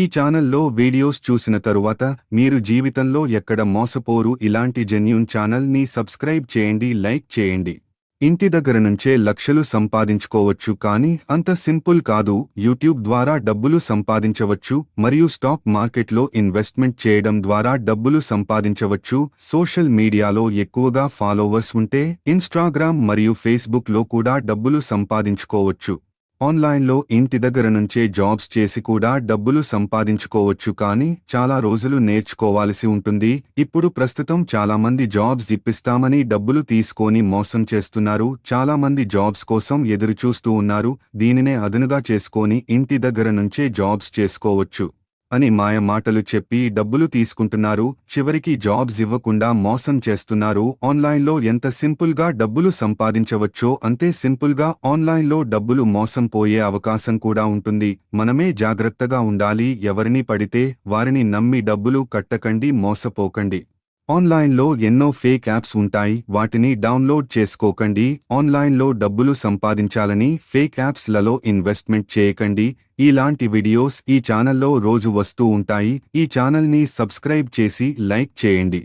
ఈ ఛానల్లో వీడియోస్ చూసిన తరువాత మీరు జీవితంలో ఎక్కడ మోసపోరు ఇలాంటి జెన్యూన్ ఛానల్ని సబ్స్క్రైబ్ చేయండి లైక్ చేయండి. ఇంటి దగ్గర నుంచే లక్షలు సంపాదించుకోవచ్చు కానీ అంత సింపుల్ కాదు. యూట్యూబ్ ద్వారా డబ్బులు సంపాదించవచ్చు మరియు స్టాక్ మార్కెట్లో ఇన్వెస్ట్మెంట్ చేయడం ద్వారా డబ్బులు సంపాదించవచ్చు. సోషల్ మీడియాలో ఎక్కువగా ఫాలోవర్స్ ఉంటే ఇన్స్టాగ్రామ్ మరియు ఫేస్బుక్లో కూడా డబ్బులు సంపాదించుకోవచ్చు. ఆన్లైన్లో ఇంటి దగ్గర నుంచే జాబ్స్ చేసి కూడా డబ్బులు సంపాదించుకోవచ్చు కానీ చాలా రోజులు నేర్చుకోవాల్సి ఉంటుంది. ఇప్పుడు ప్రస్తుతం చాలా మంది జాబ్స్ ఇప్పిస్తామని డబ్బులు తీసుకొని మోసం చేస్తున్నారు. చాలా మంది జాబ్స్ కోసం ఎదురుచూస్తూ ఉన్నారు. దీనినే అదనుగా చేసుకొని ఇంటి దగ్గర నుంచే జాబ్స్ చేసుకోవచ్చు. అని మాయ మాటలు చెప్పి డబ్బులు తీసుకుంటున్నారు చివరికి జాబ్స్ ఇవ్వకుండా మోసం చేస్తున్నారు. ఆన్లైన్లో ఎంత సింపుల్గా డబ్బులు సంపాదించవచ్చో అంతే సింపుల్గా ఆన్లైన్లో డబ్బులు మోసం పోయే అవకాశం కూడా ఉంటుంది. మనమే జాగ్రత్తగా ఉండాలి ఎవరిని పడితే వారిని నమ్మి డబ్బులు కట్టకండి మోసపోకండి. ఆన్లైన్లో ఎన్నో ఫేక్ యాప్స్ ఉంటాయి వాటిని డౌన్లోడ్ చేసుకోకండి ఆన్లైన్లో డబ్బులు సంపాదించాలని ఫేక్ యాప్స్లలో ఇన్వెస్ట్మెంట్ చేయకండి ఇలాంటి వీడియోస్ ఈ ఛానల్లో రోజు వస్తూ ఉంటాయి ఈ ఛానల్ని సబ్స్క్రైబ్ చేసి లైక్ చేయండి.